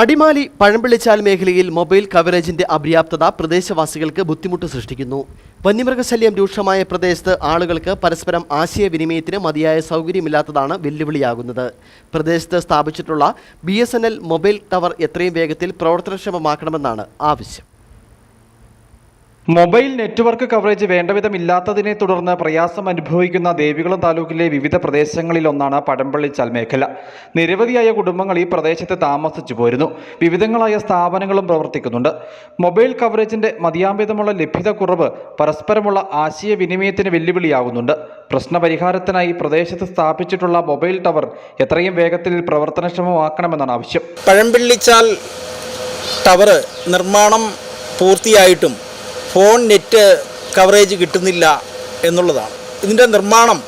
അടിമാലി പഴമ്പിള്ളിച്ചാൽ മേഖലയിൽ മൊബൈൽ കവറേജിന്റെ അപര്യാപ്തത പ്രദേശവാസികൾക്ക് ബുദ്ധിമുട്ട് സൃഷ്ടിക്കുന്നു. വന്യമൃഗശല്യം രൂക്ഷമായ പ്രദേശത്ത് ആളുകൾക്ക് പരസ്പരം ആശയവിനിമയത്തിന് മതിയായ സൗകര്യമില്ലാത്തതാണ് വെല്ലുവിളിയാകുന്നത്. പ്രദേശത്ത് സ്ഥാപിച്ചിട്ടുള്ള ബി മൊബൈൽ ടവർ എത്രയും വേഗത്തിൽ പ്രവർത്തനക്ഷമമാക്കണമെന്നാണ് ആവശ്യം. മൊബൈൽ നെറ്റ്വർക്ക് കവറേജ് വേണ്ടവിധം ഇല്ലാത്തതിനെ തുടർന്ന് പ്രയാസം അനുഭവിക്കുന്ന ദേവികുളം താലൂക്കിലെ വിവിധ പ്രദേശങ്ങളിലൊന്നാണ് പടംപള്ളി മേഖല നിരവധിയായ കുടുംബങ്ങൾ ഈ പ്രദേശത്ത് താമസിച്ചു പോരുന്നു. വിവിധങ്ങളായ സ്ഥാപനങ്ങളും പ്രവർത്തിക്കുന്നുണ്ട്. മൊബൈൽ കവറേജിന്റെ മതിയാമ്പിതമുള്ള ലഭ്യത കുറവ് പരസ്പരമുള്ള ആശയവിനിമയത്തിന് വെല്ലുവിളിയാകുന്നുണ്ട്. പ്രശ്നപരിഹാരത്തിനായി പ്രദേശത്ത് സ്ഥാപിച്ചിട്ടുള്ള മൊബൈൽ ടവർ എത്രയും വേഗത്തിൽ പ്രവർത്തനക്ഷമമാക്കണമെന്നാണ് ആവശ്യം. പഴമ്പിള്ളിച്ചാൽ ടവർ നിർമ്മാണം പൂർത്തിയായിട്ടും ഫോൺ നെറ്റ് കവറേജ് കിട്ടുന്നില്ല എന്നുള്ളതാണ്. ഇതിന്റെ നിർമ്മാണം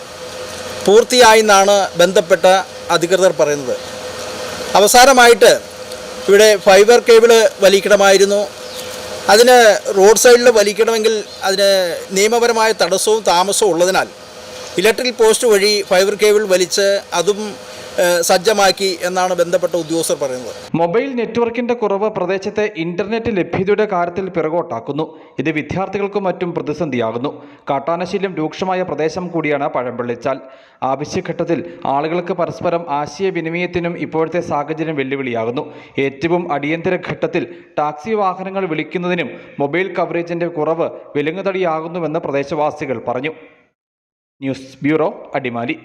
പൂർത്തിയായി എന്നാണ് ബന്ധപ്പെട്ട അധികൃതർ പറയുന്നത്. അവസാനമായിട്ട് ഇവിടെ ഫൈബർ കേബിൾ വലിക്കണമായിരുന്നു. അതിന് റോഡ് സൈഡിൽ വലിക്കണമെങ്കിൽ അതിന് നിയമപരമായ തടസ്സവും താമസവും ഉള്ളതിനാൽ ഇലക്ട്രിക് പോസ്റ്റ് വഴി ഫൈബർ കേബിൾ വലിച്ച് അതും സജ്ജമാക്കി എന്നാണ് ബന്ധപ്പെട്ട ഉദ്യോഗസ്ഥർ പറയുന്നത്. മൊബൈൽ നെറ്റ്വർക്കിന്റെ കുറവ് പ്രദേശത്തെ ഇന്റർനെറ്റ് ലഭ്യതയുടെ കാര്യത്തിൽ പിറകോട്ടാക്കുന്നു. ഇത് വിദ്യാർത്ഥികൾക്കും മറ്റും പ്രതിസന്ധിയാകുന്നു. കാട്ടാനശീലം രൂക്ഷമായ പ്രദേശം കൂടിയാണ് പഴംപള്ളിച്ചാൽ ആവശ്യഘട്ടത്തിൽ ആളുകൾക്ക് പരസ്പരം ആശയവിനിമയത്തിനും ഇപ്പോഴത്തെ സാഹചര്യം വെല്ലുവിളിയാകുന്നു. ഏറ്റവും അടിയന്തര ഘട്ടത്തിൽ ടാക്സി വാഹനങ്ങൾ വിളിക്കുന്നതിനും മൊബൈൽ കവറേജിന്റെ കുറവ് വിലങ്ങുതടിയാകുന്നുവെന്ന് പ്രദേശവാസികൾ പറഞ്ഞു. News bureau Adimali.